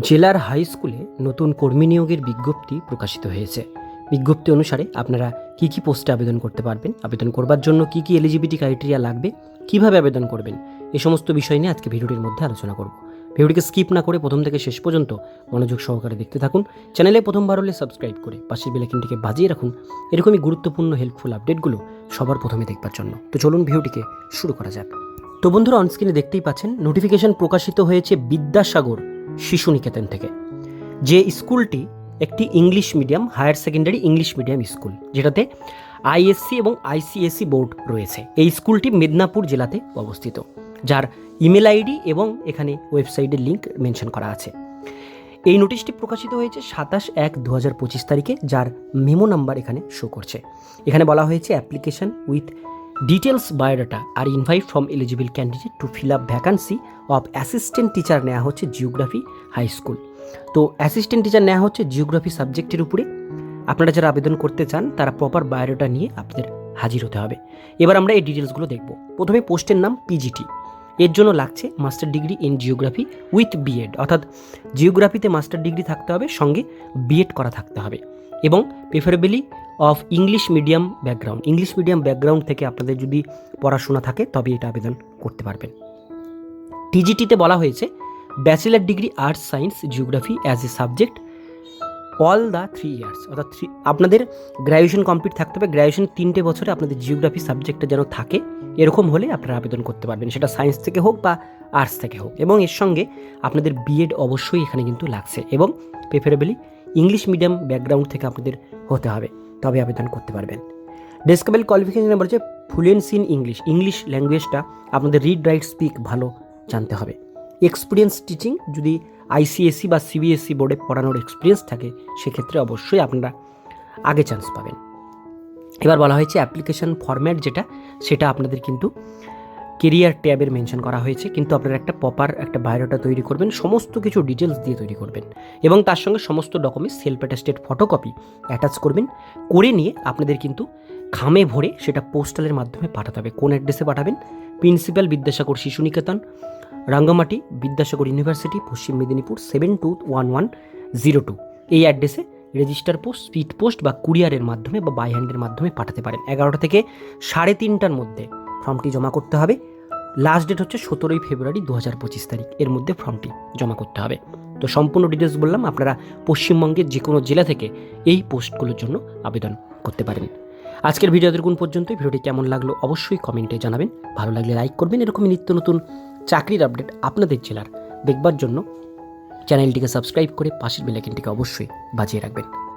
জেলার হাই স্কুলে নতুন কর্মী নিয়োগের বিজ্ঞপ্তি প্রকাশিত হয়েছে। বিজ্ঞপ্তি অনুসারে আপনারা কি কি পোস্টে আবেদন করতে পারবেন, আবেদন করবার জন্য কি কি এলিজিবিলিটি ক্রাইটেরিয়া লাগবে, কীভাবে আবেদন করবেন এই সমস্ত বিষয় নিয়ে আজকে ভিডিওটির মধ্যে আলোচনা করব। ভিডিওটিকে স্কিপ না করে প্রথম থেকে শেষ পর্যন্ত মনোযোগ সহকারে দেখতে থাকুন। চ্যানেলে প্রথমবার হলে সাবস্ক্রাইব করে পাশের বেলাকিনটিকে বাজিয়ে রাখুন। এরকমই গুরুত্বপূর্ণ হেল্পফুল আপডেটগুলো সবার প্রথমে দেখবার জন্য। তো চলুন ভিডিওটিকে শুরু করা যাক। তো বন্ধুরা অনস্ক্রিনে দেখতেই পাচ্ছেন নোটিফিকেশন প্রকাশিত হয়েছে বিদ্যাসাগর। শিশু নিকেতন থেকে। যে স্কুলটি একটি English medium, higher secondary English medium school, যেটাতে আইএসসি এবং আইসিএসসি বোর্ড রয়েছে। এই স্কুলটি মেদিনীপুর জেলাতে অবস্থিত, যার ইমেল আইডি এবং এখানে ওয়েবসাইটের লিঙ্ক মেনশন করা আছে। এই নোটিশটি প্রকাশিত হয়েছে সাতাশ এক দু হাজার পঁচিশ তারিখে, যার মেমো নাম্বার এখানে শো করছে। এখানে বলা হয়েছে application with details biodata R invite from eligible candidate to fill up vacancy of assistant teacher নেওয়া হচ্ছে জিওগ্রাফি হাই স্কুল তো অ্যাসিস্ট্যান্ট টিচার নেওয়া হচ্ছে জিওগ্রাফি সাবজেক্টের উপরে। আপনারা যারা আবেদন করতে চান, তারা প্রপার বায়োডাটা নিয়ে আপনাদের হাজির হতে হবে। এবার আমরা এই ডিটেলসগুলো দেখব। প্রথমে পোস্টের নাম পিজিটি এর জন্য লাগছে master degree in geography with BEd, অর্থাৎ জিওগ্রাফিতে মাস্টার ডিগ্রি থাকতে হবে, সঙ্গে বিএড করা থাকতে হবে। এবং preferably of English medium background English medium background থেকে আপনাদের যদি পড়াশোনা থাকে, তবে এটা আবেদন করতে পারবেন। টিজিটিতে বলা হয়েছে bachelor degree arts science geography as a subject all the three years অর্থাৎ থ্রি আপনাদের গ্র্যাজুয়েশন কমপ্লিট থাকতে হবে। গ্র্যাজুয়েশন তিনটে বছরে আপনাদের জিওগ্রাফি সাবজেক্টটা যেন থাকে এরকম হলে আপনারা আবেদন করতে পারবেন। সেটা সায়েন্স থেকে হোক বা আর্টস থেকে হোক। এবং এর সঙ্গে আপনাদের বিএড অবশ্যই এখানে কিন্তু লাগছে এবং প্রেফারেবলি ইংলিশ মিডিয়াম ব্যাকগ্রাউন্ড থেকে আপনাদের হতে হবে। তবে আবেদন করতে পারবেন। ডেসকেবল কোয়ালিফিকেশন বলছে ফ্লুয়েন্স ইন ইংলিশ ইংলিশ ল্যাঙ্গুয়েজটা আপনাদের রিড রাইট স্পিক ভালো জানতে হবে। এক্সপিরিয়েন্স টিচিং যদি আইসিএসসি বা সিবিএসসি বোর্ডে পড়ানোর এক্সপিরিয়েন্স থাকে, সেক্ষেত্রে অবশ্যই আপনারা আগে চান্স পাবেন। এবার বলা হয়েছে অ্যাপ্লিকেশন ফরম্যাট যেটা সেটা আপনাদের কিন্তু কেরিয়ার ট্যাবের মেনশন করা হয়েছে, কিন্তু আপনারা একটা প্রপার একটা বায়োডাটা তৈরি করবেন, সমস্ত কিছু ডিটেলস দিয়ে তৈরি করবেন এবং তার সঙ্গে সমস্ত documents self attested photocopy attach করবেন, করে নিয়ে আপনাদের কিন্তু খামে ভরে সেটা পোস্টালের মাধ্যমে পাঠাতে হবে। কোন অ্যাড্রেসে পাঠাবেন? প্রিন্সিপাল বিদ্যাসাগর শিশু নিকেতন Rangamati Vidyasagar university Paschim Medinipur seven two one one zero two এই অ্যাড্রেসে রেজিস্টার পোস্ট, স্পিড পোস্ট বা কুরিয়ারের মাধ্যমে বা বাই হ্যান্ডের মাধ্যমে পাঠাতে পারেন। এগারোটা থেকে সাড়ে তিনটার মধ্যে ফর্মটি জমা করতে হবে। লাস্ট ডেট হচ্ছে সতেরোই ফেব্রুয়ারি দু হাজার পঁচিশ তারিখ। এর মধ্যে ফর্মটি জমা করতে হবে। তো সম্পূর্ণ ডিটেলস বললাম, আপনারা পশ্চিমবঙ্গের যে কোনো জেলা থেকে এই পোস্টগুলোর জন্য আবেদন করতে পারেন। আজকের ভিডিওদের কোন পর্যন্ত ভিডিওটি কেমন লাগল অবশ্যই কমেন্টে জানাবেন। ভালো লাগলে লাইক করবেন। এরকমই নিত্য নতুন চাকরির আপডেট আপনাদের জেলার দেখবার জন্য চ্যানেলটিকে সাবস্ক্রাইব করে পাশের বেলাইকিনটিকে অবশ্যই বাজিয়ে রাখবেন।